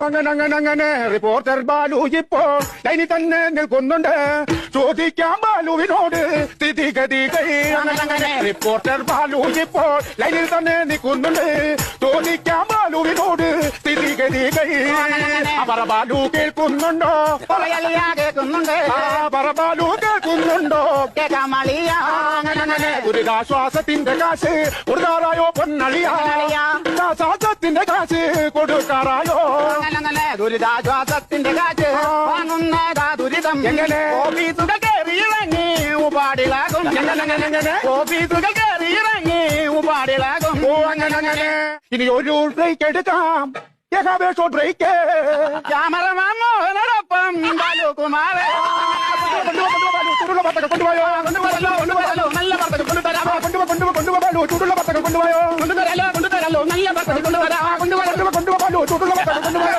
അങ്ങനെ അങ്ങനെ അങ്ങനെ റിപ്പോർട്ടർ ബാലു ഇപ്പോൾ ലൈനിൽ തന്നെ നിൽക്കുന്നുണ്ട്. ചോദിക്കാം ബാലുവിനോട് സ്ഥിതിഗതികൾ അങ്ങനെ അങ്ങനെ റിപ്പോർട്ടർ ബാലു ഇപ്പോൾ ലൈനിൽ തന്നെ നിൽക്കുന്നുണ്ട്. ചോദിക്കാം ബാലുവിനോട് സ്ഥിതിഗതികൾ പറ ബാലു കേൾക്കുന്നുണ്ടോ? പറയലിയ കേൾക്കുന്നുണ്ട്. പറ ബാലു കേൾക്കുന്നുണ്ടോ? കേൾക്കാം അങ്ങനെ ദുരിതാശ്വാസത്തിന്റെ കാശ് കൊടുക്കാറായോ പൊന്നളിയ? ശ്വാസത്തിന്റെ കാശ് കൊടുക്കാറായോ? ദുരിതാശ്വാസത്തിന്റെ കാശ് വാങ്ങുന്നതാ ദുരിതം എങ്ങനെ? ഓഫീസുകൾ ഉപാടിലാകും എങ്ങനെ, എങ്ങനെ, എങ്ങനെ? ഓഫീസുകൾ കയറിയിറങ്ങി ഉപാടിലാകും ഓ അങ്ങനെ അങ്ങനെ. ഇനി ഒരു ബ്രേക്ക് എടുക്കാം. ഏകാവേശോ ബ്രേക്ക് ക്യാമറമാൻ മോഹനോടൊപ്പം ബാലുകുമാരൻ. പാലു ചൂടുള്ള പത്തക്കൾ കൊണ്ടുപോയോ കൊണ്ടുവരാലോ കൊണ്ടുവരാലോ നല്ല പത്തക്കൾ കൊണ്ടുവരാ. കൊണ്ടുപോകാലോ ചൂടുള്ള പത്തക്കൾ കൊണ്ടുപോയോ